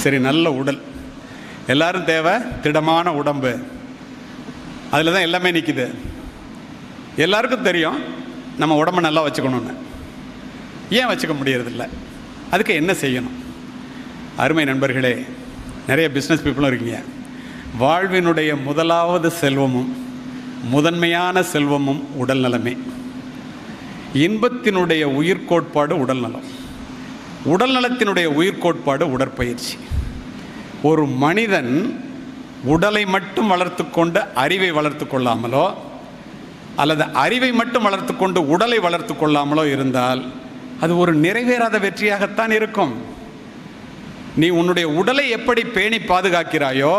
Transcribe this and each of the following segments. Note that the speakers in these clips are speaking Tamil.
சரி நல்ல உடல். எல்லாரும் தேவை திடமான உடம்பு. அதில் தான் எல்லாமே நிற்கிது எல்லாருக்கும் தெரியும் நம்ம உடம்பை நல்லா வச்சுக்கணும்னு. ஏன் வச்சுக்க முடியறதில்ல? அதுக்கு என்ன செய்யணும்? அருமை நண்பர்களே நிறைய பிஸ்னஸ் பீப்புளும் இருக்கீங்க. வாழ்வினுடைய முதலாவது செல்வமும் முதன்மையான செல்வமும் உடல் நலமே. இன்பத்தினுடைய உயிர்கோட்பாடு உடல் நலம். உடல் நலத்தினுடைய உயிர்கோட்பாடு உடற்பயிற்சி. ஒரு மனிதன் உடலை மட்டும் வளர்த்து கொண்டு அறிவை வளர்த்து கொள்ளாமலோ அல்லது அறிவை மட்டும் வளர்த்து கொண்டு உடலை வளர்த்து கொள்ளாமலோ இருந்தால் அது ஒரு நிறைவேறாத வெற்றியாகத்தான் இருக்கும். நீ உன்னுடைய உடலை எப்படி பேணி பாதுகாக்கிறாயோ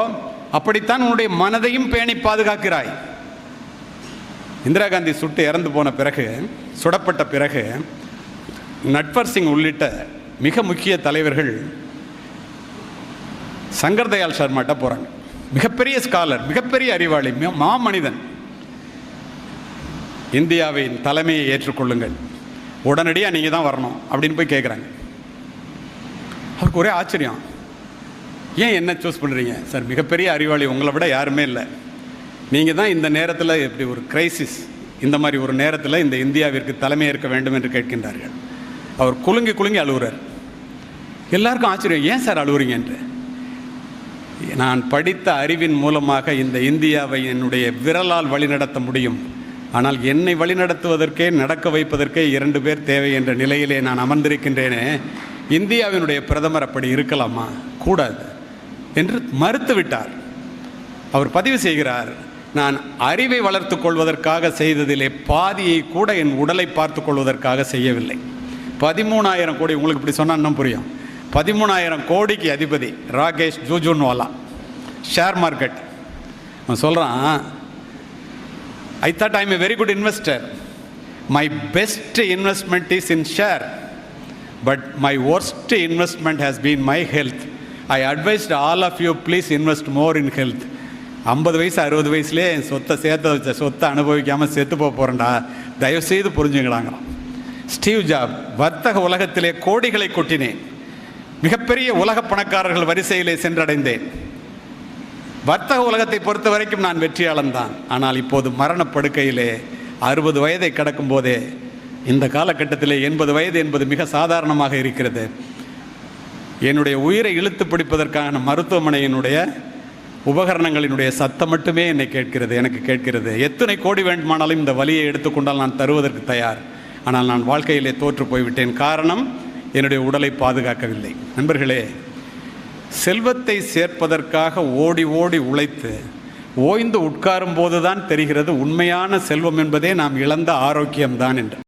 அப்படித்தான் உன்னுடைய மனதையும் பேணி பாதுகாக்கிறாய். இந்திரா காந்தி சுட்டு இறந்து போன பிறகு சுடப்பட்ட பிறகு நட்வர் சிங் உள்ளிட்ட மிக முக்கிய தலைவர்கள் சங்கர் தயாள் சர்மாட்ட போகிறாங்க மிகப்பெரிய ஸ்காலர் மிகப்பெரிய அறிவாளி மாமனிதன். இந்தியாவின் தலைமையை ஏற்றுக்கொள்ளுங்கள். உடனடியாக நீங்கள் தான் வரணும் அப்படின்னு போய் கேட்குறாங்க அவருக்கு ஒரே ஆச்சரியம். ஏன் என்ன சூஸ் பண்ணுறீங்க சார் மிகப்பெரிய அறிவாளி உங்களை விட யாருமே இல்லை. நீங்கள் தான் இந்த நேரத்தில் இப்படி ஒரு கிரைசிஸ் இந்த மாதிரி ஒரு நேரத்தில் இந்த இந்தியாவிற்கு தலைமை ஏற்க வேண்டும் என்று கேட்கின்றார்கள். அவர் குலுங்கி குலுங்கி அழுகுறார். எல்லாருக்கும் ஆச்சரியம் ஏன் சார் அழுவுறீங்க? என்று. நான் படித்த அறிவின் மூலமாக இந்த இந்தியாவை என்னுடைய விரலால் வழிநடத்த முடியும். ஆனால் என்னை வழிநடத்துவதற்கே நடக்க வைப்பதற்கே இரண்டு பேர் தேவை என்ற நிலையிலே நான் அமர்ந்திருக்கின்றேனே இந்தியாவினுடைய பிரதமர் அப்படி இருக்கலாமா? கூடாது என்று மறுத்துவிட்டார் அவர் பதிவு செய்கிறார் நான் அறிவை வளர்த்துக் கொள்வதற்காக செய்ததிலே பாதியை கூட என் உடலை பார்த்து கொள்வதற்காக செய்யவில்லை. பதிமூணாயிரம் கோடி உங்களுக்கு இப்படி சொன்னால் இன்னும் புரியும். பதிமூணாயிரம் கோடிக்கு அதிபதி ராகேஷ் ஜூஜூன்வாலா. ஷேர் மார்க்கெட் அவன் சொல்கிறான் I thought I am a very good investor my best investment is in share but my worst investment has been my health I advised all of you please invest more in health ஐம்பது வயசு அறுபது வயசுலேயே என் சொத்தை சேர்த்து வச்ச சொத்தை அனுபவிக்காமல் செத்து போக போகிறேன்டா தயவுசெய்து புரிஞ்சுங்களாங்கிறான் ஸ்டீவ் ஜாப் வர்த்தக உலகத்திலே கோடிகளை கொட்டினேன். மிகப்பெரிய உலக பணக்காரர்கள் வரிசையிலே சென்றடைந்தேன். வர்த்தக உலகத்தை பொறுத்த வரைக்கும் நான் வெற்றியாளன் தான் ஆனால் இப்போது மரணப்படுக்கையிலே அறுபது வயதை கடக்கும் போதே இந்த காலகட்டத்திலே எண்பது வயது என்பது மிக சாதாரணமாக இருக்கிறது. என்னுடைய உயிரை இழுத்து பிடிப்பதற்கான மருத்துவமனையினுடைய உபகரணங்களினுடைய சத்தம் மட்டுமே என்னை கேட்கிறது எனக்கு கேட்கிறது. எத்தனை கோடி வேண்டுமானாலும் இந்த வலியை எடுத்துக்கொண்டால் நான் தருவதற்கு தயார். ஆனால் நான் வாழ்க்கையிலே தோற்று போய்விட்டேன். காரணம் என்னுடைய உடலை பாதுகாக்கவில்லை. நண்பர்களே செல்வத்தை சேர்ப்பதற்காக ஓடி ஓடி உழைத்து ஓய்ந்து உட்காரும் போதுதான் தெரிகிறது உண்மையான செல்வம் என்பதே நாம் இழந்த ஆரோக்கியம்தான் என்று.